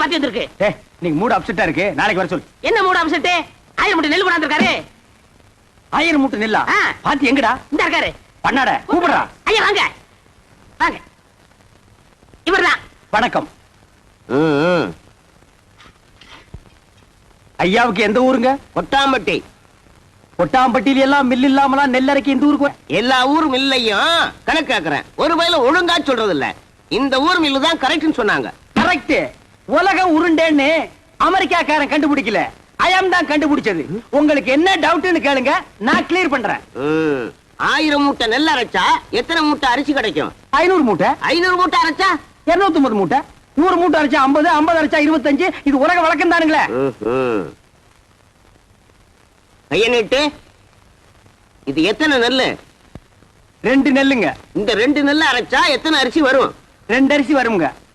பார்த்து வந்திருக்கு. ஏ நீங்க மூடு அப்செட்டா இருக்கு. நாளைக்கு வர சொல்லு. என்ன மூட அம்சட்டு ஆயிரம் மூட்டை நெல் கொண்டாந்துருக்காரு. ஆயிரம் மூட்டை நெல்லா. பாத்தி எங்கடா? இந்த இருக்காரு. பண்ணாட கூப்பிடுறா. ஐயா வாங்க. வாங்க. இவர்தான். வணக்கம். ஐயாவுக்கு எந்த ஊருங்க? கொட்டாம்பட்டி கொட்டாம்பட்டியில எல்லாம் மில் இல்லாமலாம் நெல் அரைக்க இந்த ஊருக்கு எல்லா ஊர் மில்லையும் கணக்கு கேக்குறேன். ஒரு வயல ஒழுங்கா சொல்றது இல்ல இந்த ஊர் மில்லு தான் கரெக்ட்னு சொன்னாங்க. கரெக்ட் உலக உருண்டேன்னு அமெரிக்காக்காரன் கண்டுபிடிக்கல. அயம் தான் கண்டுபிடிச்சது. உங்களுக்கு என்ன டவுட்னு கேளுங்க நான் கிளியர் பண்றேன். ஆயிரம் மூட்டை நெல் அரைச்சா எத்தனை மூட்டை அரிசி கிடைக்கும்? ஐநூறு மூட்டை. ஐநூறு மூட்டை அரைச்சா? இருநூத்தி ஒன்பது மூட்டை. நூறு மூட்டை அரைச்சா ஐம்பது ஐம்பது அரைச்சா இருபத்தஞ்சு. இது உலக வழக்கம் தானுங்களே. ம்ஹும். கைய நீட்டு. இது எத்தனை நெல்லு? ரெண்டு நெல்லுங்க. இந்த ரெண்டு நெல்லு அரைச்சா எத்தனை அரிசி வரும்? ரெண்டு அரிசி வருங்க.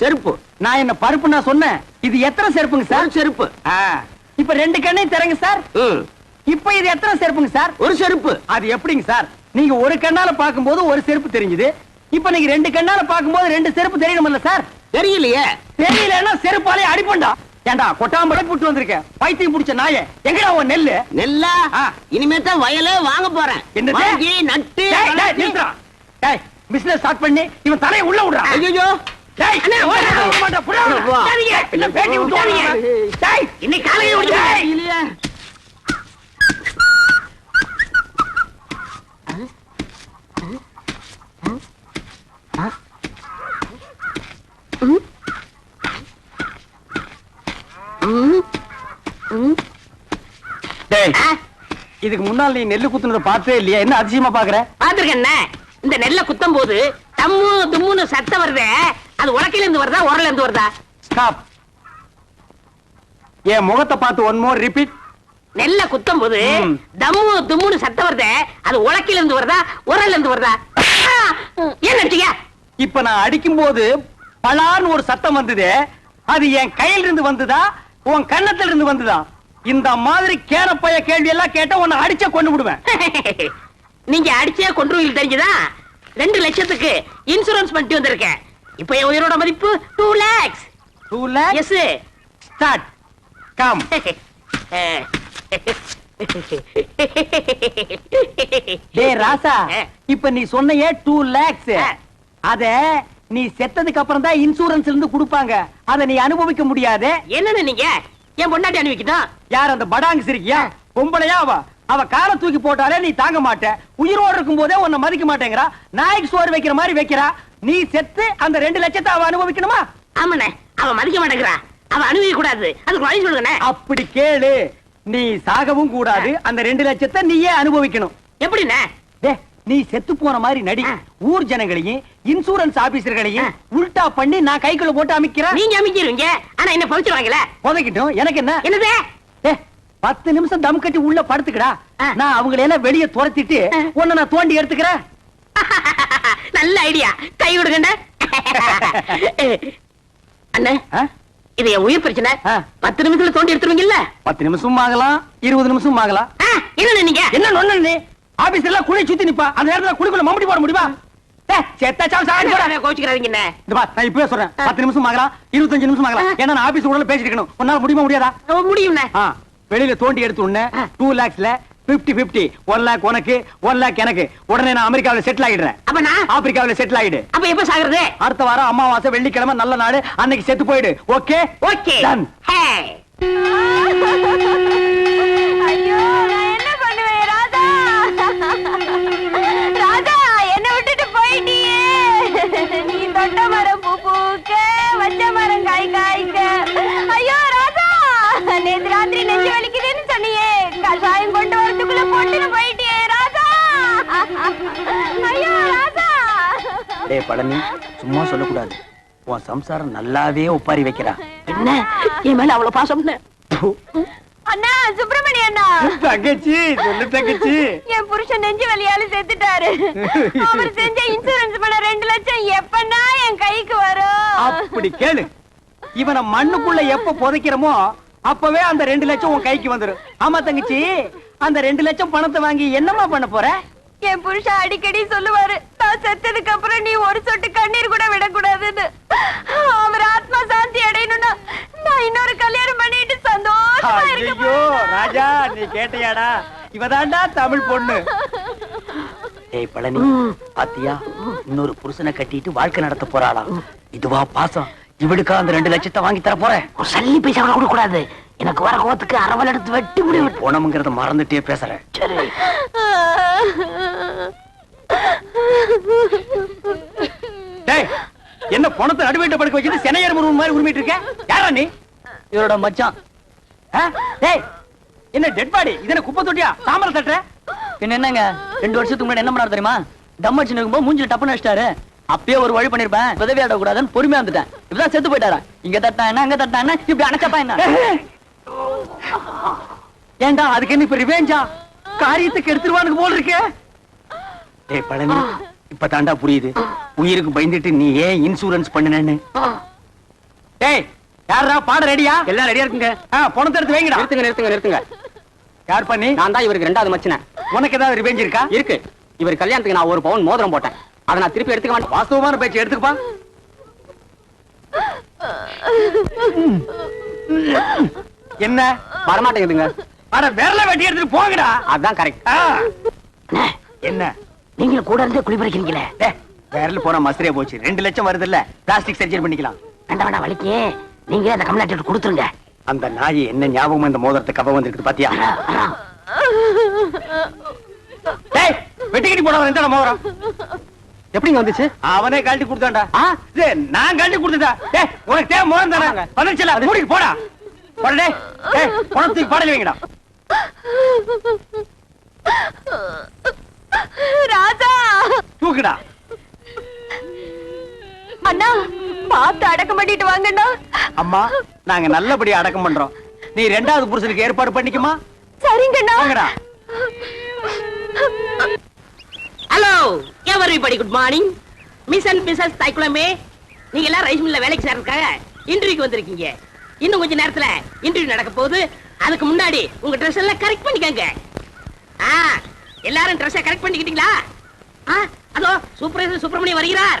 செருப்பு. நான் என்ன பருப்பு நான் சொன்னேன். இது எத்தனை செருப்புங்க ஒரு சார் செருப்பு இப்ப ரெண்டு கண்ணையும் திறங்க சார். இப்ப இது எத்தனை செருப்புங்க சார்? ஒரு செருப்பு. அது எப்படிங்க சார்? நீங்க ஒரு கண்ணால பாக்கும்போது ஒரு செருப்பு தெரிஞ்சுது. இப்ப நீங்க ரெண்டு கண்ணால பாக்கும்போது ரெண்டு செருப்பு தெரியணும்ல சார்? தெரியலையே. தெரியலன்னா செருப்பாலே அடிப்பண்டா. ஏண்டா கொட்டாம்படை புட்டு வந்திருக்க. பைத்தியம் புடிச்ச நாயே. எங்கடா உன் நெல்லு? நெல்லா. இனிமே தான் வயலே வாங்க போறேன். என்னது? நட்டு business start பண்ணி இவன் தலையை உள்ள விடுறான். ஐயையோ. இதுக்கு முன்னால் நீ நெல்லு குத்துனத பார்த்தே இல்லையா? என்ன அதிசயமா பாக்குற பாத்துருக்கண்ணே இந்த நெல்ல குத்தும் போது தம்மு தும்முன்னு சத்தம் வருதே அது உலக்கையில இருந்து வருதா உரல இருந்து வருதா? ஸ்டாப் என் முகத்தை பார்த்து ஒன் மோர் ரிப்பீட் நெல்ல குத்தும் போது. தம்மு தும்முன்னு சத்தம் வருதே அது உலக்கையில இருந்து வருதா உரல்ல இருந்து வருதா? ஆ, ஏன் நடிச்சீங்க? இப்ப நான் அடிக்கும் போது பலான்னு ஒரு சத்தம் வந்தது அது என் கையில இருந்து வந்ததா உன் கன்னத்துல இருந்து வந்ததா? இந்த மாதிரி கேரப்பைய கேள்வி எல்லாம் கேட்டா உன்னை அடிச்சே கொண்டு விடுவேன் நீங்க அடிச்சே கொண்டு தெரிஞ்சுதா? ரெண்டு லட்சத்துக்கு இன்சூரன்ஸ் பண்ணிட்டு வந்திருக்கேன். இப்ப என் உயிரோட மதிப்பு two lakhs two lakh yes start come டேய் ராசா இப்ப நீ சொன்னையே டூ லேக்ஸ். அத நீ செத்ததுக்கு அப்புறம் தான் இன்சூரன்ஸ் இருந்து கொடுப்பாங்க. அத நீ அனுபவிக்க முடியாது. என்னன்னு நீங்க? என் பொண்டாட்டி அனுப்பிக்கணும் யார் அந்த படாங்கு சிரிக்கியா? பொம்பளையா அவ? அவ காலை தூக்கி போட்டாலே நீ தாங்க மாட்ட. உயிரோடு இருக்கும் போதே உன்னை மதிக்க மாட்டேங்கிறா. நாய்க்கு சோறு வைக்கிற மாதிரி வைக்கிறா. நீ செத்து அந்த ரெண்டு லட்சத்தை அவ அனுபவிக்கணுமா? ஆமாண்ணே. அவன் மதிக்க மாட்டேங்கிறா. அவன் அனுபவிக்க கூடாது. அதுக்கு வழி சொல்லுங்கண்ணே. அப்படி கேளு. நீ சாகவும் கூடாது. அந்த ரெண்டு லட்சத்தை நீயே அனுபவிக்கணும். எப்படிண்ணே? நீ செத்து போன மாதிரி நடி. ஊர் ஜனங்களையும் இன்சூரன்ஸ் ஆபீசர்களையும். உல்டா பண்ணி நான் கைக்குள்ள போட்டு அமைக்கிறேன் நீங்க அமைக்கிறீங்க. ஆனா என்ன பவிச்சிருவாங்கல்ல புதைக்கிட்டும். எனக்கு என்ன? என்னது? பத்து நிமிஷம் தம் கட்டி உள்ள படுத்துக்கடா. நான் அவங்களை எல்லாம் வெளிய துரத்திட்டு. உன்னை நான் தோண்டி எடுத்துக்கிறேன். நல்ல ஐடியா. கை விடுங்கண்ணே அண்ணே? இது என் உயிர் பிரச்சனை. பத்து நிமிஷத்துல தோண்டி எடுத்துருவீங்கல்ல? பத்து நிமிஷம் ஆகலாம் இருபது நிமிஷம் ஆகலாம். ஆ, என்னண்ணே நீங்க? என்ன நொண்ணு நீ? ஆபீஸ்ல எல்லாம் குழி சுத்தி நிப்பா. அந்த நேரத்துல குழிக்குள்ள மம்படி போட முடியுமா? நான் இப்பவே சொல்றேன். பத்து நிமிஷம் ஆகலாம் இருபத்தஞ்சு நிமிஷம் ஆகலாம். ஏன்னா ஆபீஸ் உடனே பேசிட்டு இருக்கணும். உன்னால முடியுமா முடியாதா? முடியும்ண்ணே. ஆ, வெளியில தோண்டி எடுத்த உடனே. டூ லேக்ஸ்ல பிப்டி பிப்டி ஒன் லேக் உனக்கு ஒன் லேக் எனக்கு. உடனே நான் அமெரிக்காவில செட்டில் ஆயிடுறேன். அப்ப நான்? ஆப்பிரிக்காவில செட்டில் ஆயிடு. அப்ப எப்ப சாகுறது? அடுத்த வாரம் அமாவாசை வெள்ளிக்கிழமை நல்ல நாடு அன்னைக்கு செத்து போயிடு. ஓகே ஓகே ஐயோ நான் என்ன பண்ணுவேன் ராதா? ராதா என்ன விட்டுட்டு போயிட்டியே. நீ தொட்ட மரம் பூ பூக்க வச்ச மரம் காய் காய்க்க. ஐயோ ராதா நேத்து ராத்திரி நெஞ்சு வலிக்குதுன்னு சொன்னியே. கஷாயம் கொண்டு வரதுக்குள்ள போட்டுன்னு போயிட்டியே ராதா ஐயோ ராதா டேய் பழனி சும்மா சொல்லக்கூடாது. உன் சம்சாரம் நல்லாவே ஒப்பாரி வைக்கிறா. என்ன? என் மேல அவ்வளவு பாசம்னு அண்ணா சுப்பிரமணிய அண்ணா. தங்கச்சி சொல்லு தங்கச்சி. என் புருஷன் நெஞ்சு வலியால செத்துட்டாரு. அவர் செஞ்ச இன்சூரன்ஸ் பண்ண ரெண்டு லட்சம் எப்பன்னா என் கைக்கு வரும். அப்படி கேளு. இவனை மண்ணுக்குள்ள எப்ப புதைக்கிறோமோ அப்பவே அந்த ரெண்டு லட்சம் உன் கைக்கு வந்துரும். ஆமா தங்கச்சி அந்த ரெண்டு லட்சம் பணத்தை வாங்கி என்னம்மா பண்ண போற? என் புருஷன் அடிக்கடி சொல்லுவாரு நான் செத்ததுக்கு அப்புறம் நீ ஒரு சொட்டு கண்ணீர் கூட விடக்கூடாதுன்னு. அவர் ஆத்மா சாந்தி அடையணும்னா நான் இன்னொரு கல்யாணம் பண்ணிட்டு சந்தோஷமா இருக்க ஐயோ ராஜா நீ கேட்டியாடா? இவதாண்டா தமிழ் பொண்ணு. ஏய் பழனி பாத்தியா? இன்னொரு புருஷனை கட்டிட்டு வாழ்க்கை நடத்த போறாளா இதுவா பாசம். இவளுக்கா அந்த ரெண்டு லட்சத்தை வாங்கி தர போறேன். ஒரு சல்லி பைசா கூட கூடாது எனக்கு வர கோவத்துக்கு அரவல் எடுத்து வெட்டி முடிவு போனமுங்கிறத மறந்துட்டே பேசுறேன். சரி. டேய் என்ன பணத்தை நடுவேட்ட படுக்க வச்சுட்டு சென்னையர் முருகன் மாதிரி உரிமிட்டு இருக்க? யாரா நீ? இவரோட மச்சான்? டேய் என்ன டெட் பாடி இது என்ன குப்பை தொட்டியா? தாமரை தட்டுற? என்ன என்னங்க? ரெண்டு வருஷத்துக்கு முன்னாடி என்ன பண்ணாரு தெரியுமா? தம் அடிச்சு இருக்கும்போது மூஞ்சில டப்புன்னு வச்சிட்டாரு அப்பயே ஒரு வழி பண்ணிருப்பேன். உதவி கூடாதுன்னு பொறுமையா வந்துட்டேன் இப்பதான் செத்து போயிட்டாரா? இங்க தட்டா என்ன அங்க தட்டா என்ன? இப்படி அணைச்சப்பா என்ன? ஏண்டா அதுக்கு என்ன இப்ப ரிவேஞ்சா காரியத்துக்கு எடுத்துருவானுக்கு போல் இருக்க. டேய் பழனி இப்ப தாண்டா புரியுது. உயிருக்கு பயந்துட்டு நீ ஏன் இன்சூரன்ஸ் பண்ணுனேன்னு? டேய் யாரா பாட ரெடியா? எல்லாம் ரெடியா இருக்குங்க. பணத்தை எடுத்து வைங்கடா. நிறுத்துங்க நிறுத்துங்க நிறுத்துங்க. யார் பண்ணி? நான் தான் இவருக்கு ரெண்டாவது மச்சினேன் உனக்கு ஏதாவது ரிவேஞ்ச் இருக்கா? இருக்கு. இவர் கல்யாணத்துக்கு நான் ஒரு பவுன் மோதிரம் போட்டேன். அதை நான் திருப்பி எடுத்துக்க மாட்டேன். வாஸ்தவமான பேச்சு எடுத்துக்கப்பா. என்ன? வரமாட்டேங்குதுங்க. அட விரல வெட்டி எடுத்துட்டு போங்கடா. அதான் கரெக்ட் என்ன? நீங்களும் கூட இருந்தே குழி பறிக்கிறீங்களே டேய், விரல் போனா மசரே போச்சு. ரெண்டு லட்சம் வருது இல்ல பிளாஸ்டிக் சர்ஜரி பண்ணிக்கலாம். வேண்டாம் வேண்டாம் வலிக்கு. நீங்க அந்த கம்யூனிட்டி கொடுத்துருங்க. அந்த நாய் என்ன ஞாபகம் இந்த மோதிரத்தை கவ வந்திருக்கு பாத்தியா? வெட்டிக்கிட்டு போனவன் எந்த மோதிரம்? எப்படிங்க வந்துச்சு? அவனே கழட்டி கொடுத்தான்டா. நான் கழட்டி கொடுத்தா டேய் உனக்கு தேவை மோதிரம் தானே? வந்துச்சுல மூடிக்கு போடா. போடா டேய். டேய் பணத்துக்கு பாடல வைங்கடா. ராஜா! தூக்குடா. அண்ணா பார்த்து அடக்கம் பண்ணிட்டு வாங்கண்ணா. அம்மா நாங்க நல்லபடியா அடக்கம் பண்றோம். நீ ரெண்டாவது புருஷனுக்கு ஏற்பாடு பண்ணிக்குமா? சரிங்கண்ணா. வாங்கடா. Everybody good morning miss and missus தைக்குளமே நீங்க எல்லாம் ரைஸ் மில்ல வேலைக்கு சேர்றதுக்காக இன்டர்வியூக்கு வந்திருக்கீங்க. இன்னும் கொஞ்ச நேரத்துல இன்டர்வியூ நடக்க போகுது. அதுக்கு முன்னாடி உங்க ட்ரெஸ் எல்லாம் கரெக்ட் பண்ணிக்கங்க. ஆ எல்லாரும் ட்ரெஸ்ஸை கரெக்ட் பண்ணிக்கிட்டீங்களா? ஆ அதோ சூப்பர் சுப்பிரமணியம் வருகிறார்.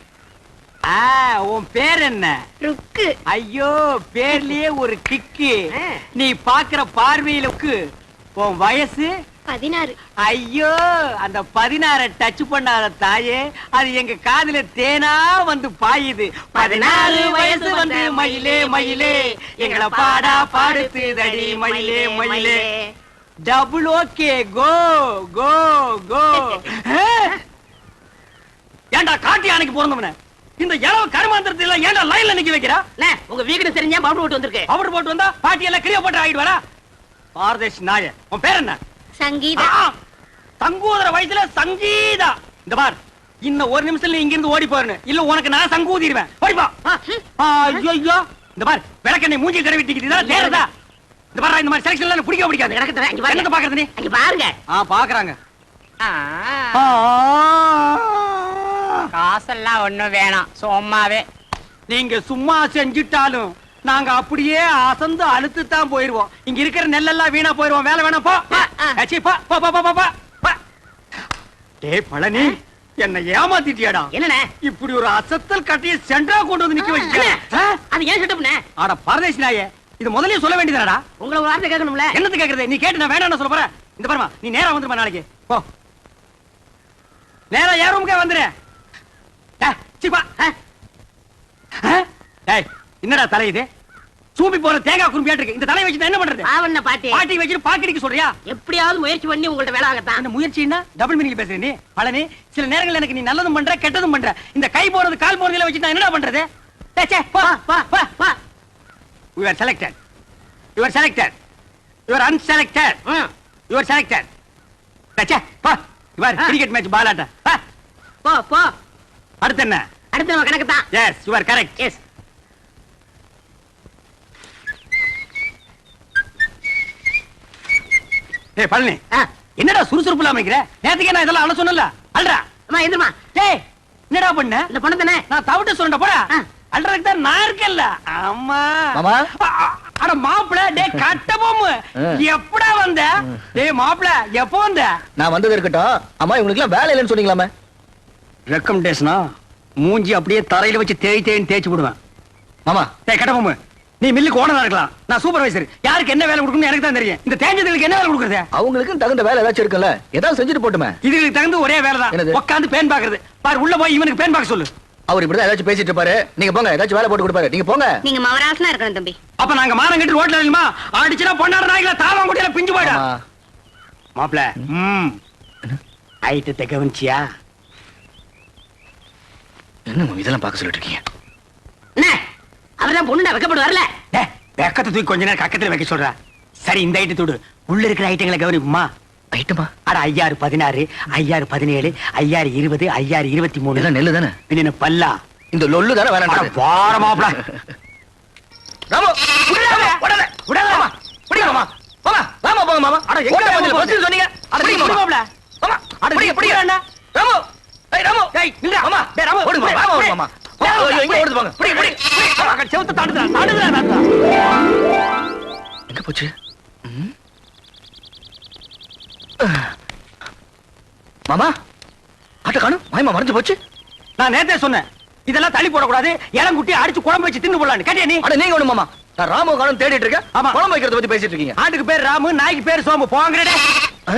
உன் பேர் என்ன? ருக்கு. ஐயோ பேர்லயே ஒரு கிக்கு. நீ பாக்குற பார்வையிலுக்கு உன் வயசு? பதினாறு. ஐயோ அந்த பதினாற டச் பண்ணாத தாயே அது எங்க காதுல தேனா வந்து பாயுது. பதினாறு வயசு வந்து மயிலே மயிலே எங்களை பாடா பாடுத்துதடி மயிலே மயிலே. டபுள் ஓகே கோ கோ கோ ஏன்டா காட்டி யானைக்கு பிறந்தவன இந்த இளவ கருமாந்திரத்தை எல்லாம் ஏன்டா லைன்ல நிக்க வைக்கிறா? அண்ணே, உங்க வீடு தெரிஞ்சா பவுடர் போட்டு வந்திருக்கு. அவர் போட்டு வந்தா பாட்டி எல்லாம் கிளிய போட்டு ஆகிட்டு வரா பாரதேஷ் நாய உன் பேர் என்ன? சங்கீதா. சங்கூதர வயசுல சங்கீதா. இந்த பார் இன்னும் ஒரு நிமிஷத்துல நீ இங்கிருந்து ஓடி போறனு. இல்ல உனக்கு நான் சங்கூதிடுவேன். ஓடி போ. ஐயோ ஐயோ இந்த பார் விளக்கெண்ணை மூஞ்சி தடவிட்டு இதெல்லாம் தேறதா இந்த பாரு இந்த மாதிரி செலக்ஷன் எல்லாம் பிடிக்க பிடிக்காது. எனக்கு தரேன், இங்க பாருங்க. பாக்குறது நீ? அங்க பாருங்க. ஆ பாக்குறாங்க. ஆ. காசெல்லாம் ஒண்ணும் வேணாம். சும்மாவே. நீங்க சும்மா செஞ்சுட்டாலும் நாங்க அப்படியே அசந்து அழுத்து தான் போயிருவோம். இங்க இருக்கிற நெல்லெல்லாம் வீணா போயிருவோம். வேலை வேணாம் போ. பழனி என்ன ஏமாத்திட்டியாடா. என்னண்ணே? இப்படி ஒரு அசத்தல் கட்டையை சென்டரா கொண்டு வந்து நிக்க அது ஏன் செட்டப்ண்ணே ஆட பரதேசி நாயே இது முதல்லயே சொல்ல வேண்டியதாடா உங்களை ஒரு வார்த்தை கேட்கணும்ல? என்னது கேக்குறது நீ கேட்டு நான் வேணாம்னு சொல்ல போறேன். இந்த பாருமா நீ நேரா வந்துருமா நாளைக்கு. போ. நேரா ஏன் ரூமுக்கே வந்துரு. என்னடா தலை இது சூப்பி போற தேங்காய் குறும்பியாட்டு இருக்கு இந்த தலையை வச்சு என்ன பண்றது ஆவண்ண பாட்டி பாட்டி வச்சுட்டு பாக்கடிக்க சொல்றியா எப்படியாவது முயற்சி பண்ணி உங்கள்ட்ட வேலை ஆகத்தான் அந்த முயற்சின்னா டபுள் மீனிங் பேசுற நீ பழனி சில நேரங்கள்ல எனக்கு நீ நல்லதும் பண்ற கெட்டதும் பண்ற இந்த கை போறது கால் போறதுல வச்சு நான் என்னடா பண்றது டேய், சே, போ, போ, போ, போ. You are selected. You are selected. You are unselected. ம். You are selected. டேய், சே, போ. இவர் ஆ. கிரிக்கெட் மேட்ச் பால் ஆட்ட போ. போ போ அடுத்து என்ன? அடுத்து நம்ம கணக்கு தான். Yes you are correct yes ஏய் பழனி. என்னடா சுறுசுறுப்பு இல்லாம இருக்கிற நேத்துக்கே நான் இதெல்லாம் அழ சொன்னல அல்றா அம்மா எந்திரமா டேய் என்னடா பண்ண? இந்த பொண்ணு தானே? நான் தவிட்டு சொல்றேன் போடா. அல்றதுக்கு தான் நான் இருக்கேன்ல. அம்மா மாமா. அட மாப்பிள டேய் கட்ட போமு ஆ. எப்படா வந்த? டேய் மாப்பிள எப்போ வந்த? நான் வந்தது இருக்கட்டும். அம்மா இவங்களுக்கு எல்லாம் வேலை இல்லைன்னு சொன்னீங்களாமே ரெக்கமெண்டேஷனா மூஞ்சி அப்படியே தரையில வச்சு தேய் தேய்ன்னு தேய்ச்சி விடுவேன் மாமா டேய் கட்ட போமு நீ மில்லுக்கு ஓனரா இருக்கலாம். நான் சூப்பர்வைசர் யாருக்கு என்ன வேலை கொடுக்கணும்னு எனக்கு தான் தெரியும். இந்த தேஞ்சதுக்கு என்ன வேலை கொடுக்குறது? அவங்களுக்கு தகுந்த வேலை ஏதாச்சும் இருக்குல்ல ஏதாவது செஞ்சுட்டு போட்டுமே. இதுக்கு தகுந்த ஒரே வேலை தான்? உட்காந்து பேன் பாக்குறது பாரு உள்ள போய் இவனுக்கு பேன் பார்க்க சொல்லு. அவர் இப்படிதான் ஏதாச்சும் பேசிட்டு இருப்பாரு. நீங்க போங்க ஏதாச்சும் வேலை போட்டு கொடுப்பாரு. நீங்க போங்க. நீங்க மவராசனா இருக்கணும் தம்பி. அப்ப நாங்க மானம் கட்டி ரோட்ல இல்லமா அடிச்சுனா பொண்ணாட நாய்கள தாளம் குடியில பிஞ்சு போயிடா ஆமா. மாப்ள ம். ஐட்டத்தை கவனிச்சியா என்ன இதெல்லாம் பார்க்க சொல்லிட்டு இருக்கீங்க அவர்தான் பொண்ணு வைக்கப்பட்டு வரல. வெக்கத்தை தூக்கி கொஞ்ச நேரம் கக்கத்துல வைக்க சொல்றா. சரி இந்த ஐட்டத்தோடு உள்ள இருக்கிற ஐட்டங்களை கவனிப்புமா? ஐட்டமா அட ஐயாறு பதினாறு ஐயாறு பதினேழு ஐயாறு இருபது ஐயாறு இருபத்தி மூணு நெல்லு தானே? பின்ன பல்லா? இந்த லொல்லு தானே வார first சொன்னீங்க. ஏய் ராமு! டேய், நில்லுடா. மாமா! டேய், ராமு, ஓடுங்க புடி, மாமா புடி. ஓடுங்க மாமா! டேய், ஐயோ, ராமு, எங்க புடி. ஓடுது பாங்க. பிடி பிடி. அட, செவுத்த தாண்டுதுடா, தாண்டுதுடா, தாண்டுதுடா. எங்க போச்சு? ம்? மாமா! ஆட்ட காணும் மாயமா மறைஞ்சு போச்சு. நான் நேத்தே சொன்னேன். இதெல்லாம் தள்ளி போடக்கூடாது. இளங்குட்டி அடிச்சு குழம்பு வச்சு தின்னு போடலான்னு. கேட்டியா நீ? அட நீங்க ஒண்ணு மாமா. நான் ராமு காணும் தேடிட்டு இருக்கேன். ஆமா. குழம்பு வைக்கிறத பத்தி பேசிட்டு இருக்கீங்க. ஆட்டுக்கு பேர் ராமு நாய்க்கு பேர் சோமு போங்கடே ஆ?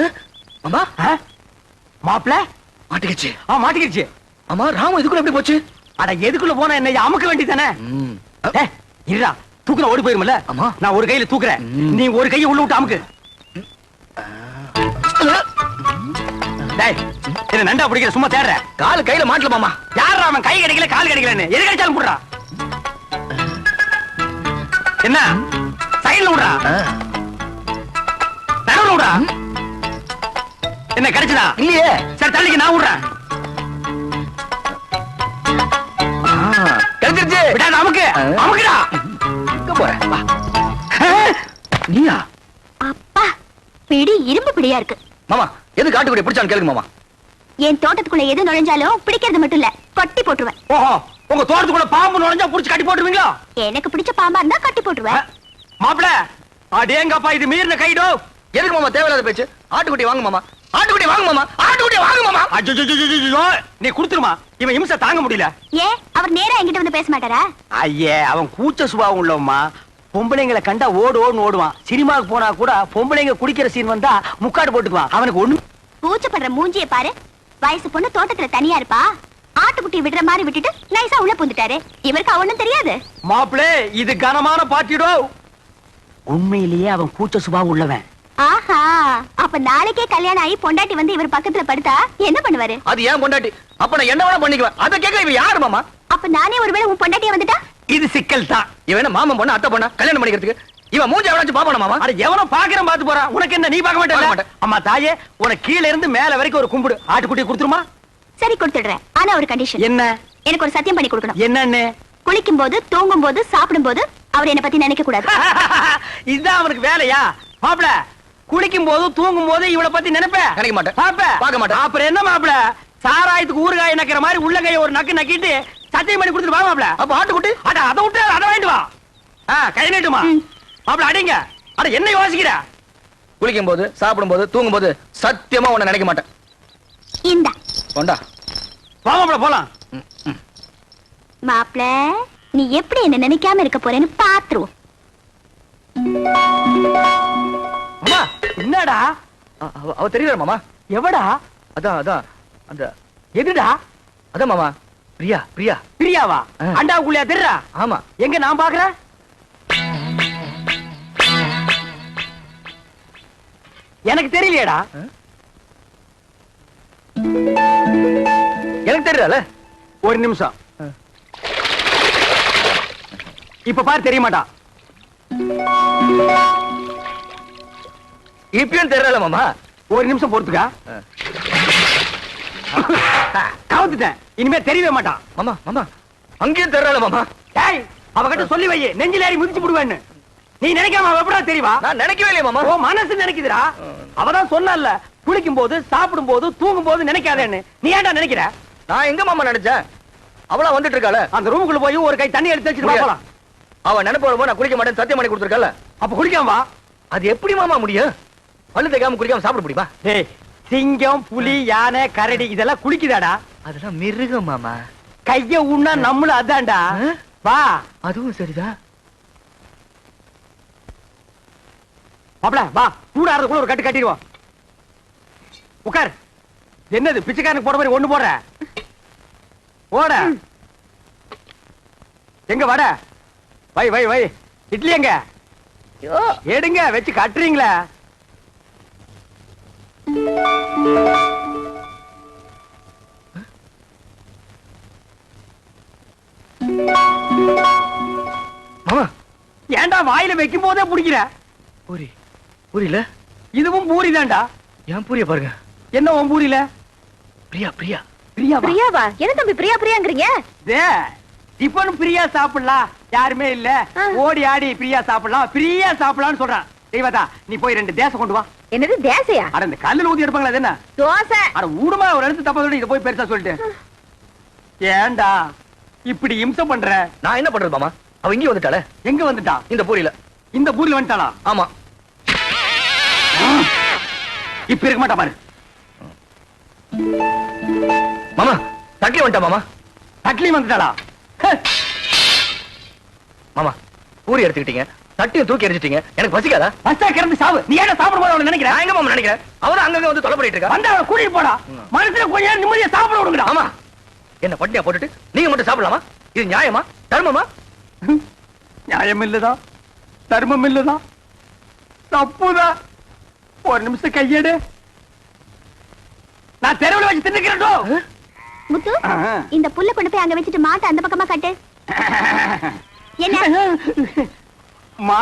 மாமா? மாப்பிள மாட்டிக்கிச்சு. ஆ மாட்டிக்கிடுச்சு ஆமா ராமு இதுக்குள்ள எப்படி போச்சு? அட எதுக்குள்ள போனா என்ன அமுக்க வேண்டியதானே ம். இருடா. தூக்குன ஓடி போயிருமல ஆமா. நான் ஒரு கையில தூக்குறேன். ம். நீ ஒரு கையை உள்ள விட்டு அமுக்கு. டேய் என்ன நண்டா பிடிக்கிற? சும்மா தேடுற. காலு கையில மாட்டல மாமா. யாரா அவன் கை கிடைக்கல கால் கிடைக்கலன்னு? எது கிடைச்சாலும் விடுறா என்ன? சைடுல விடுறா. ஆ. நடுவுல விடுறா. என்ன கிடைச்சதா? இல்லையே. சரி தள்ளிக்கு நான் விடுறேன். ஆ, கிடைச்சிருச்சு. விடாத அமுக்கு ஆ. அமுக்குடா எங்க போற வா. நீயா? அப்பா பிடி இரும்பு பிடியா இருக்கு. மாமா எது காட்டுக்குடி பிடிச்சான்னு கேளுங்க மாமா. என் தோட்டத்துக்குள்ள எது நுழைஞ்சாலும் பிடிக்கிறது மட்டும் இல்ல கொட்டி போட்டுருவேன். ஓஹோ உங்க தோட்டத்துக்குள்ள பாம்பு நுழைஞ்சா புடிச்சு கட்டி போட்டுருவீங்களா? எனக்கு பிடிச்ச பாம்பா இருந்தா கட்டி போட்டுருவேன். மாப்பிள அடேங்கப்பா இது மீறின கைடோ. எதுக்கு மாமா தேவையில்லாத பேச்சு? ஆட்டுக்குட்டி வாங்க மாமா. ஆட்டுக்குட்டி வாங்க மாமா. ஆட்டுக்குட்டி வாங்க மாமா. அஜ்ஜோ நீ குடுத்துருமா. இவன் இம்சை தாங்க முடியல. ஏன் அவர் நேரா என்கிட்ட வந்து பேச மாட்டாரா ஐயே அவன் கூச்ச சுபாவம் உள்ளவம்மா. பொம்பளைங்களை கண்டா ஓடு ஓடுன்னு ஓடுவான். சினிமாவுக்கு போனா கூட பொம்பளைங்க குடிக்கிற சீன் வந்தா முக்காடு போட்டுக்குவான். அவனுக்கு ஒண்ணு பூச்சப்படுற மூஞ்சிய பாரு. வயசு பொண்ணு தோட்டத்துல தனியா இருப்பா. ஆட்டுக்குட்டி விடுற மாதிரி விட்டுட்டு நைஸா உள்ள புந்துட்டாரு. இவருக்கு ஒண்ணும் தெரியாது. மாப்பிளே இது கனமான பாட்டிடோ உண்மையிலேயே அவன் கூச்ச சுபாவம் உள்ளவன். ஆஹா அப்ப நாளைக்கே கல்யாணம் ஆகி பொண்டாட்டி வந்து இவர் பக்கத்துல படுத்தா என்ன பண்ணுவாரு? அது ஏன் பொண்டாட்டி? அப்ப நான் என்ன வேணா பண்ணிக்குவேன்? அதை கேட்க இவ யாரு மாமா? அப்ப நானே ஒருவேளை உன் பொண்டாட்டியா வந்துட்டா? இது சிக்கல் தான். இவன் என்ன மாமன் பொண்ணு அத்தை பொண்ணா? கல்யாணம் பண்ணிக்கிறதுக்கு? இவன் மூஞ்சி எவனாச்சும் பாப்பானா மாமா? அட எவனோ பாக்குறேன் பாத்து போறான் உனக்கு என்ன நீ பார்க்க பார்க்க மாட்டே மாட்டேன். அம்மா தாயே உனக்கு கீழ இருந்து மேல வரைக்கும் ஒரு கும்பிடு. ஆட்டுக்குட்டி கொடுத்துருமா? சரி கொடுத்துடுறேன். ஆனா ஒரு கண்டிஷன் என்ன? எனக்கு ஒரு சத்தியம் பண்ணி கொடுக்கணும். என்னன்னு? குளிக்கும் போது தூங்கும் போது சாப்பிடும் போது அவர் என்ன பத்தி நினைக்க கூடாது இதுதான் அவனுக்கு வேலையா? மாப்பிள குளிக்கும் போது தூங்கும் போது இவளை பத்தி நினைப்ப? நினைக்க மாட்டேன். பாப்ப பார்க்க மாட்டேன். அப்புறம் என்ன மாப்பிள? சாராயத்துக்கு ஊறுகாய் நக்கிற மாதிரி உள்ளங்கைய ஒரு நக்கு நக்கிட்டு சத்தியம் பண்ணி கொடுத்துட்டு வா மாப்பிள. அப்ப ஆட்டுக்குட்டி? அட அதை விட்டு அதை வாங்கிட்டு வா. ஆ, கை நீட்டுமா. மாப்பிள அடிங்க. அட என்ன யோசிக்கிற? குளிக்கும் போது சாப்பிடும் போது தூங்கும் போது சத்தியமா உன்னை நினைக்க மாட்டேன். இந்தா. கொண்டா. வாங்க போலாம். மாப்ள நீ எப்படி என்ன நினைக்காம இருக்க போறேன்னு பாத்துருவோம். அம்மா என்னடா? அவ- தெரியல மாமா? எவடா? அதான் அதான் அந்த எதுடா? அதான் மாமா. பிரியா பிரியா. பிரியாவா. அண்டாவுக்குள்ளயா தெரிறா? ஆமா. எங்க நான் பாக்குறேன் எனக்கு தெரியலையேடா. எனக்கு தெரியல. ஒரு நிமிஷம். இப்ப பாரு தெரிய மாட்டான் இப்பயும் தெரியல மாமா. ஒரு நிமிஷம் பொறுத்துக்கா. கவுத்துட்டேன். இனிமே தெரியவே மாட்டான். மாமா மாமா. அங்கேயும் தெரியல மாமா. டேய் அவகிட்ட சொல்லி வை நெஞ்சில ஏறி மிதிச்சு விடுவேன்னு. நீ நினைக்காம அவ எப்படா தெரியவா நான் நினைக்கவே இல்லையே மாமா. ஓ மனசு நினைக்குதுடா. அவதான் சொன்னல குளிக்கும் போது சாப்பிடும் போது தூங்கும் போது நினைக்காதேன்னு. நீ ஏன்டா நினைக்கிற? நான் எங்க மாமா நினைச்சேன்? அவளா வந்துட்டு இருக்காள. அந்த ரூமுக்குள்ள போய் ஒரு கை தண்ணி எடுத்து வச்சுட்டு போலாம். அவ நினைப்பு வரும்போது நான் குளிக்க மாட்டேன் சத்தியம் பண்ணி கொடுத்துருக்கல அப்ப குளிக்காம வா. அது எப்படி மாமா முடியும்? பல்லு தேய்க்காம குளிக்காம சாப்பிட முடியுமா? டேய் சிங்கம் புலி யானை கரடி இதெல்லாம் குளிக்குதாடா அதெல்லாம் மிருகம் மாமா. கைய உண்ணா நம்மளும் அதான்டா? வா. அதுவும் சரிதான் மாப்ள வா. கூடாறதுக்குள்ள ஒரு கட்டு கட்டிடுவோம். உட்கார். என்னது பிச்சைக்காரனுக்கு போட மாதிரி ஒண்ணு போடுற? ஓட எங்க வட? வை வை வை. இட்லி எங்க? எடுங்க வச்சு கட்டுறீங்களா. மாமா. ஏன்டா வாயில வைக்கும் போதே பிடிக்கிற? பூரி. புரியல? இதுவும் பூரி தான்டா. ஏன் பூரிய பாருங்க. என்ன உன் பூரியில? பிரியா பிரியா. பிரியாவா? பிரியாவா? என்ன தம்பி பிரியா பிரியாங்கிறீங்க? டே, டிபன் பிரியா சாப்பிடலாம். யாருமே இல்ல. ஓடி ஆடி பிரியா சாப்பிடலாம். பிரியா சாப்பிடலாம்னு சொல்றான். தெய்வதா நீ போய் ரெண்டு தேசம் கொண்டு வா. என்னது தேசையா? அட இந்த கல்லுல ஊத்தி எடுப்பாங்களா என்ன? தோசை. அட ஊடுமா ஒரு இடத்து தப்பா சொல்லி இத போய் பெருசா சொல்லிட்டு ஏன்டா இப்படி இம்சம் பண்ற? நான் என்ன பண்றது மாமா? அவ இங்கே வந்துட்டாளே. எங்க வந்துட்டா? இந்த பூரியில. இந்த பூரில் வந்துட்டாளா? ஆமா. இப்ப இருக்க மாட்டா பாரு. மாமா தட்டி வந்துட்டா மாமா? தட்லி வந்துட்டாளா? மாமா பூரி எடுத்துக்கிட்டீங்க தட்டியும் தூக்கி எரிஞ்சிட்டீங்க எனக்கு பசிக்காதா? பஸ்டா கிடந்து சாவு. நீ ஏன்டா சாப்பிட போது அவளை நினைக்கிற? நான் எங்க மாமா நினைக்கிறேன்? அவரும் அங்கங்க வந்து தொலை பண்ணிட்டு இருக்கா வந்து கூட்டிட்டு போடா. மனசுல கொஞ்ச நேரம் நிம்மதியா சாப்பிட விடுங்கடா. ஆமா என்ன பட்டினியா போட்டுட்டு? நீங்க மட்டும் சாப்பிடலாமா? இது நியாயமா? தர்மமா? நியாயம் இல்லதான் தர்மம் இல்லதான் தப்புதான் ஒரு நிமிஷம் கையெடு. நான் தெருவில் வச்சு தின்னுக்கிறேன் முத்து இந்த புல்ல கொண்டு போய் அங்க வச்சுட்டு மாட்டை அந்த பக்கமா கட்டு. என்ன? மா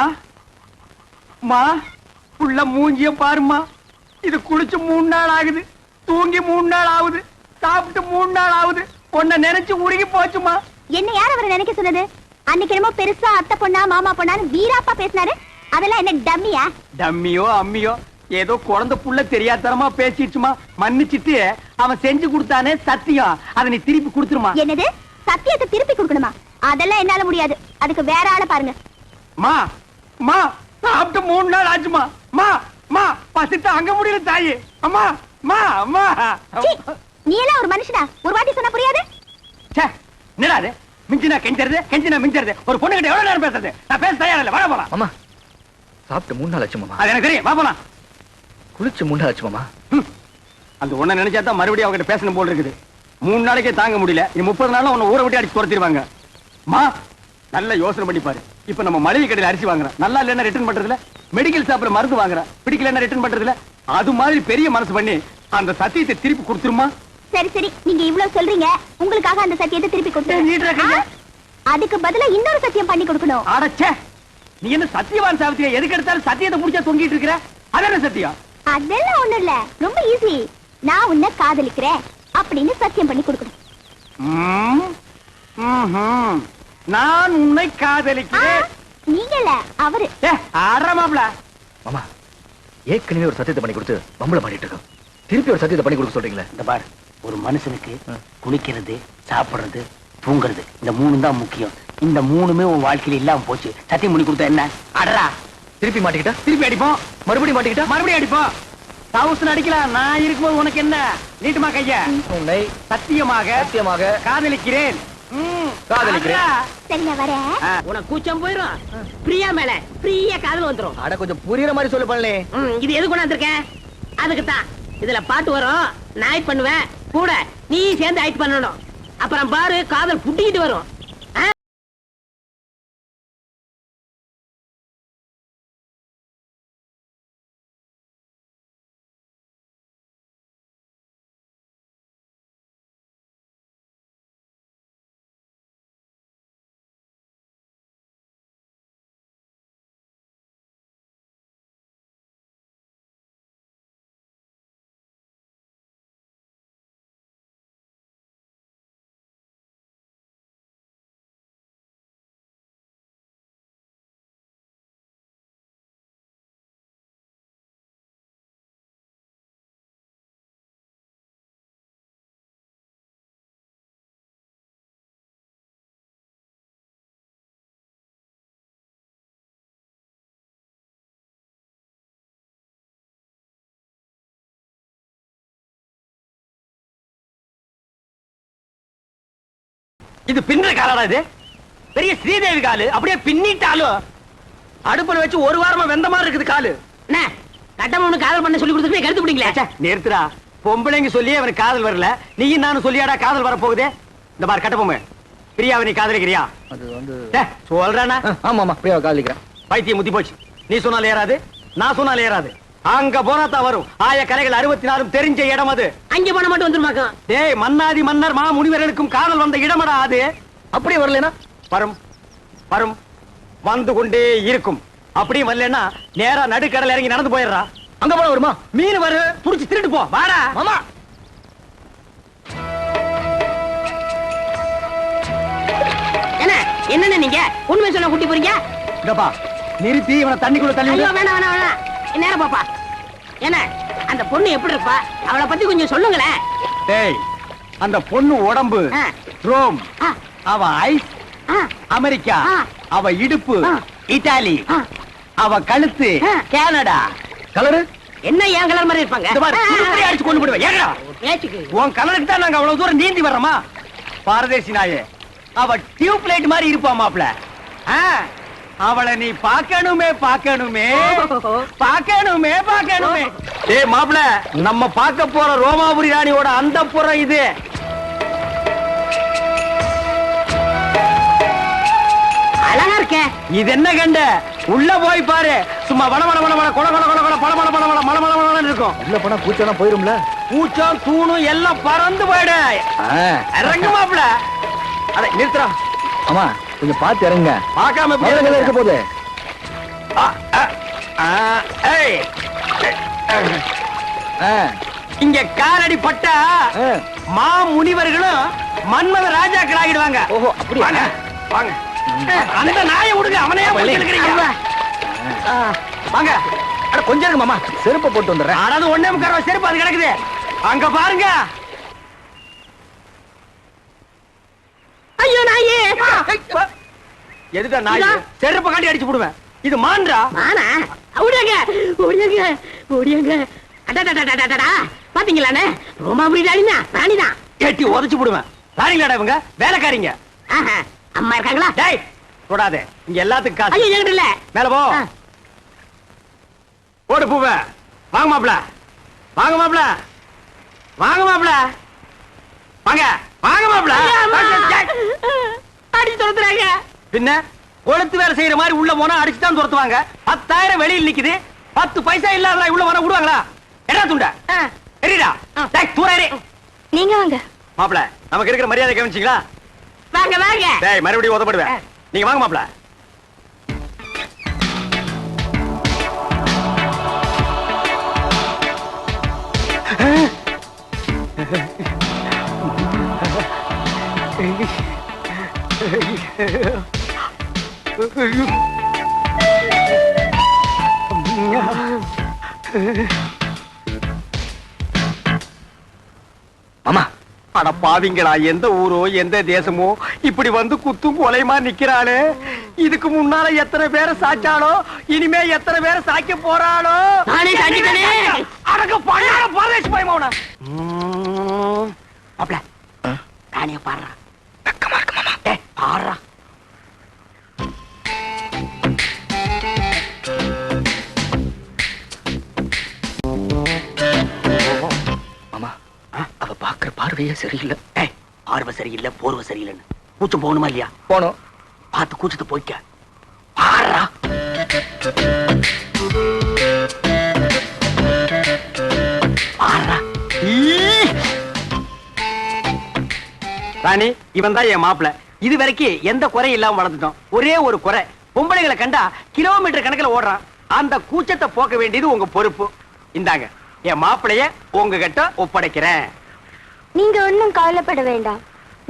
மா புள்ள மூஞ்சிய பாருமா இது குளிச்சு மூணு நாள் ஆகுது தூங்கி மூணு நாள் ஆகுது சாப்பிட்டு மூணு நாள் ஆகுது. உன்னை நினைச்சு உருகி போச்சுமா என்ன யார் அவரை நினைக்க சொன்னது? அன்னைக்கு என்னமோ பெருசா அத்தை பொண்ணா மாமா பொண்ணான்னு வீராப்பா பேசினாரு. அதெல்லாம் என்ன டம்மியா? டம்மியோ அம்மியோ ஏதோ குழந்தை புள்ள தெரியாதனமா பேசிடுச்சுமா. மன்னிச்சிட்டு அவன் செஞ்சு கொடுத்தானே சத்தியம். அதை நீ திருப்பி கொடுத்துருமா. என்னது? சத்தியத்தை திருப்பி கொடுக்கணுமா? அதெல்லாம் என்னால முடியாது. அதுக்கு வேற ஆளை பாருங்க. மா மா சாப்பிட்டு மூணு நாள் ஆச்சுமா. மா மா பசிட்டு அங்க முடியல தாயி. அம்மா மா அம்மா. சீ, நீ எல்லாம் ஒரு மனுஷனா? ஒரு வாட்டி சொன்னா புரியாது? ச்சே, என்னடா அது மிஞ்சினா கெஞ்சறது கெஞ்சினா மிஞ்சறது. ஒரு பொண்ணு கிட்ட எவ்வளவு நேரம் பேசுறது? நான் பேச தயாரா இல்ல. வர போலாம். மாமா சாப்பிட்டு மூணு நாள் ஆச்சு மாமா. அது எனக்கு தெரியும். வா போலாம். குளிச்சு மூணு நாள் ஆச்சு மாமா. அந்த ஒண்ண நினைச்சா தான் மறுபடியும் அவகிட்ட பேசணும் போல இருக்குது. மூணு நாளைக்கே தாங்க முடியல. இனி முப்பது நாள்ல உன்னை ஊரை விட்டு அடிச்சு துரத்திடுவாங்க. மா நல்ல யோசனை பண்ணி பாரு. இப்ப நம்ம மளிகை கடையில அரிசி வாங்குறோம் நல்லா இல்லைன்னா ரிட்டர்ன் பண்றதுல? மெடிக்கல் ஷாப்ல மருந்து வாங்குறோம் பிடிக்கலன்னா ரிட்டர்ன் பண்றதுல? அது மாதிரி பெரிய மனசு பண்ணி அந்த சத்தியத்தை திருப்பி கொடுத்துருமா? சரி சரி. நீங்க இவ்வளவு சொல்றீங்க. உங்களுக்காக அந்த சத்தியத்தை திருப்பி ஆ, அதுக்கு பதிலா இன்னொரு சத்தியம் பண்ணி கொடுக்கணும். அடச்சே. நீ என்ன சத்தியவான் சாவித்தியா எதுக்கு எடுத்தாலும் சத்தியத்தை புடிச்சா தொங்கிட்டு இருக்கிற? அதென்ன சத்தியம்? அதெல்லாம் ஒண்ணும் இல்ல. ரொம்ப ஈஸி நான் உன்னை காதலிக்கிறேன் அப்படின்னு சத்தியம் பண்ணி கொடுக்கணும். நான் உன்னை காதலிக்கிறேன். நீங்க இல்ல அவரு. ஏ ஆடுற மாப்ள மாமா ஏற்கனவே ஒரு சத்தியத்தை பண்ணி கொடுத்து பம்பளை பண்ணிட்டு இருக்கோம். திருப்பி ஒரு சத்தியத்தை பண்ணி கொடுக்க சொல்றீங்களே. இந்த பார் ஒரு மனுஷனுக்கு குளிக்கிறது சாப்பிடுறது தூங்குறது இந்த மூணு தான் முக்கியம். இந்த மூணுமே உன் வாழ்க்கையில இல்லாம போச்சு. சத்தியம் பண்ணி கொடுத்தா என்ன? அடரா திருப்பி மாட்டிக்கிட்டா? திருப்பி அடிப்போம். மறுபடியும் மாட்டிக்கிட்டா? மறுபடியும் அடிப்போம். தௌசண்ட் அடிக்கலாம். நான் இருக்கும்போது உனக்கு என்ன? நீட்டுமா கைய? உன்னை சத்தியமாக சத்தியமாக காதலிக்கிறேன். கூச்சம் போயிரும். பிரியா மேல பிரியா காதல் வந்துரும். அட கொஞ்சம் புரியுற மாதிரி சொல்லு பண்ணலே ம், இது எது கொண்டாந்துருக்கேன்? அதுக்கு தான் இதுல பாட்டு வரும். நான் பண்ணுவேன். கூட நீ சேர்ந்து ஆக்ட் பண்ணணும். அப்புறம் பாரு காதல் புட்டிக்கிட்டு வரும். இது பின்ன காலடா இது? பெரிய ஸ்ரீதேவி காலு அப்படியே பின்னிட்டாலும் அடுப்புல வச்சு ஒரு வாரமா வெந்த மாதிரி இருக்குது காலு. என்ன? கட்டமனு காதல் பண்ண சொல்லி கொடுத்துட்டு கருத்து பிடிங்களே நிறுத்துடா. பொம்பளைங்க சொல்லியே அவனுக்கு காதல் வரல. நீயும் நானும் சொல்லியாடா காதல் வர போகுதே இந்த மாதிரி கட்டப்பொம்மை பிரியாவை நீ காதலிக்கிறியா? அது வந்து டே, சொல்றேனா? ஆமா ஆமா பிரியாவை காதலிக்கிறேன். பைத்தியம் முத்தி போச்சு. நீ சொன்னால ஏறாது நான் சொன்னால ஏறாது. அங்க போனா தான் வரும். ஆய கரைகள் அறுபத்தி நாலும் தெரிஞ்ச இடம் அது. அங்க போன மட்டும் வந்துருமாக்கும் டேய் மன்னாதி மன்னர் மா முனிவர்களுக்கும் காதல் வந்த இடமடா அது. அப்படியே வரலனா? வரும். வரும். வந்து கொண்டே இருக்கும். அப்படியும் வரலன்னா நேரா நடுக்கடல் இறங்கி நடந்து போயிடுறா. அங்க போன வருமா? மீன் வரு. புடிச்சு திருட்டு போ. வாடா. மாமா. என்ன? என்னென்ன நீங்க? உண்மை சொல்ல கூட்டி போறீங்க? நிறுத்தி இவனை தண்ணிக்குள்ள தள்ளி வேணாம் வேணாம் வேணாம். நேரம் பாப்பா. என்ன அந்த பொண்ணு எப்படி இருப்பா? அவளை பத்தி கொஞ்சம் சொல்லுங்களேன். டேய் அந்த பொண்ணு உடம்பு. ரோம் அவ ஐஸ் அமெரிக்கா. அவ இடுப்பு. இத்தாலி. அவ கழுத்து. கனடா. கலரு? என்ன ஏன் கலர் மாதிரி இருப்பாங்க? அடிச்சு கொண்டு போடுவேன். உன் கலருக்கு தான் நாங்க அவ்வளவு தூரம் நீந்தி வர்றோமா? பாரதேசி நாயே அவ டியூப் லைட் மாதிரி இருப்பா மாப்ள அவளை நீ பார்க்கணுமே பார்க்கணுமே. பார்க்கணுமே பார்க்கணுமே. ஏய் மாப்ள நம்ம பார்க்க போற ரோமாபுரி ராணியோட அந்த புறம் இது. அழகா இருக்கே. இது என்ன கண்ட? உள்ள போய் பாரு. சும்மா வட வட வட வட கொல கொல கொல கொல பல பல பல பல மல மல மலன்னு இருக்கும். உள்ள போனா கூச்சம்னா போயிரும்ல? பூச்சம் தூணும் எல்லாம் பறந்து போயிடு. இறங்கு மாப்ள அட நிறுத்துறா ஆமா கொஞ்சம் பார்த்து இறங்க பார்க்காம இருக்க? போகுது. இங்க காலடி பட்டா. மா முனிவர்களும் மன்மத ராஜாக்கள் ஆகிடுவாங்க. ஓஹோ, அப்படியா? வாங்க வாங்க. அந்த நாயை விடுங்க. பிடிச்சிருக்கிறீங்க. ஆ, வாங்க. அட கொஞ்சம் மாமா செருப்பை போட்டு வந்துடுறேன். அதாவது ஒண்ணே முக்கால் ரூபா செருப்பு அது கிடக்குது. அங்க பாருங்க. ஐயோ நாயே. எதுடா நாய்? செருப்பு காட்டி அடிச்சு போடுவேன். இது மான்றா? ஆனா ஓடியாங்க. ஓடியாங்க. ஓடியாங்க. அடடடடடடடா பாத்தீங்களாண்ணே? ரோமாபுரி ராணினா ராணிதான். எட்டி உதைச்சு போடுவேன். ராணிங்களாடா இவங்க? வேலைக்காரிங்க. அம்மா இருக்காங்களா? டேய் தொடாதே. இங்க எல்லாத்துக்கும் ஐயோ காசு. என்கிட்ட இல்ல மேல போ. ஓடு பூவ. வாங்க மாப்ள வாங்க மாப்ள வாங்க மாப்ள வாங்க. வாங்க அம்மா. அடிச்சு துரத்துறாங்க. பின்ன கொளுத்து வேலை செய்யற மாதிரி உள்ள போனா அடிச்சு தான் துரத்துவாங்க. பத்தாயிரம் வெளியில் நிக்குது. பத்து பைசா இல்லாத உள்ள போனா விடுவாங்களா? என்ன துண்ட? ஆ, எரிடா. டேய் தூரே நீங்க வாங்க. மாப்ள நமக்கு இருக்கிற மரியாதை கவனிச்சீங்களா? வாங்க வாங்க. டேய் மறுபடியும் உதப்படுவேன். நீங்க வாங்க மாப்ள மாமா. அட பாவிங்களா எந்த ஊரோ எந்த தேசமோ இப்படி வந்து குத்தும் கொலைமா நிக்கிறாளே. இதுக்கு முன்னால எத்தனை பேரை சாச்சாளோ இனிமே எத்தனை பேரை சாய்க்க போறாளோ. அடக்க பண்ணாட பரதேசி போய் மௌன அப்பல ராணிய பாடுறா. பக்கமா இருக்கு பாடுறா மாமா அவ பாக்குற பார்வையே சரியில்லை. ஏய் பார்வை சரியில்லை போர்வை சரியில்லைன்னு. கூச்சம் போகணுமா இல்லையா? போனோம் பார்த்து கூச்சத்தை போய்க்க. பாடுறா ராணி இவன் தான் என் மாப்பிள. இது வரைக்கும் எந்த குறையும் இல்லாம வளர்ந்துட்டோம். ஒரே ஒரு குறை பொம்பளைகளை கண்டா கிலோமீட்டர் கணக்குல ஓடுறான். அந்த கூச்சத்தை போக்க வேண்டியது உங்க பொறுப்பு. இந்தாங்க என் மாப்பிளைய உங்ககிட்ட ஒப்படைக்கிறேன். நீங்க ஒண்ணும் கவலைப்பட வேண்டாம்.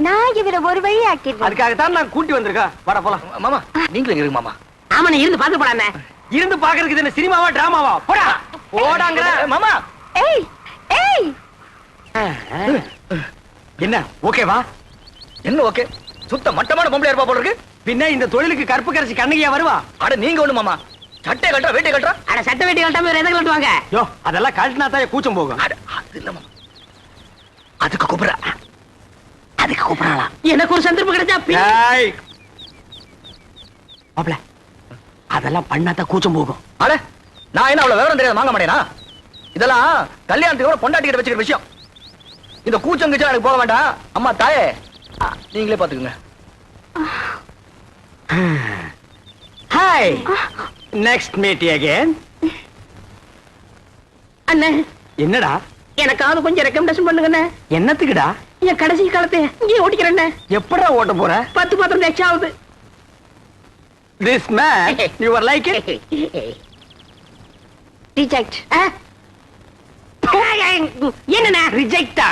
நான் இவரை ஒரு வழி ஆக்கிடுறேன். அதுக்காகத்தான் நான் கூட்டி வந்திருக்கேன். வர போலாம். மாமா நீங்களும் இருங்க மாமா. ஆமா நீ இருந்து பாத்து போடானே இருந்து பாக்குறதுக்கு என்ன சினிமாவா டிராமாவா? போடா. போடாங்கிற மாமா. ஏய் ஏய். என்ன ஓகேவா? என்ன ஓகே? சுத்த மட்டமான பொம்பளை இருப்பா போல இருக்கு? பின்ன இந்த தொழிலுக்கு கருப்பு கரைச்சி கண்ணகியா வருவா? அட நீங்க ஒண்ணு மாமா. சட்டை கட்டுறா வேட்டை கட்டுறா? அட சட்ட வெட்டி கட்டாம வேற எதை கட்டுவாங்க? யோ அதெல்லாம் கழட்டினா தான் கூச்சம் போகும். அட அது இல்ல மாமா. அதுக்கு கூப்பிடுறா. அதுக்கு கூப்பிடலாம் எனக்கு ஒரு சந்தர்ப்பம் கிடைச்சா மாப்ள அதெல்லாம் பண்ணா தான் கூச்சம் போகும். அட நான் என்ன அவ்வளவு விவரம் தெரியாத வாங்க மாட்டேனா இதெல்லாம் கல்யாணத்துக்கு பொண்டாட்டி கிட்ட வச்சுக்கிற விஷயம். இந்த கூச்சம் கிச்சம் எனக்கு போக வேண்டாம். அம்மா தாயே. நீங்களே பாத்துக்கோங்க ஹாய் நெக்ஸ்ட் மீட் அகைன் அண்ணே. என்னடா? எனக்காவது கொஞ்சம் ரெக்கமெண்டேஷன் பண்ணுங்கண்ணே. என்னத்துக்குடா? என் கடைசி காலத்தை இங்கே ஓட்டிக்கிறேண்ணே. எப்படா ஓட்ட போற? பத்து பத்திரம் எக்ஸ்ட்ரா ஆகுது. This man your like reject? என்னண்ணே? ரிஜெக்டா.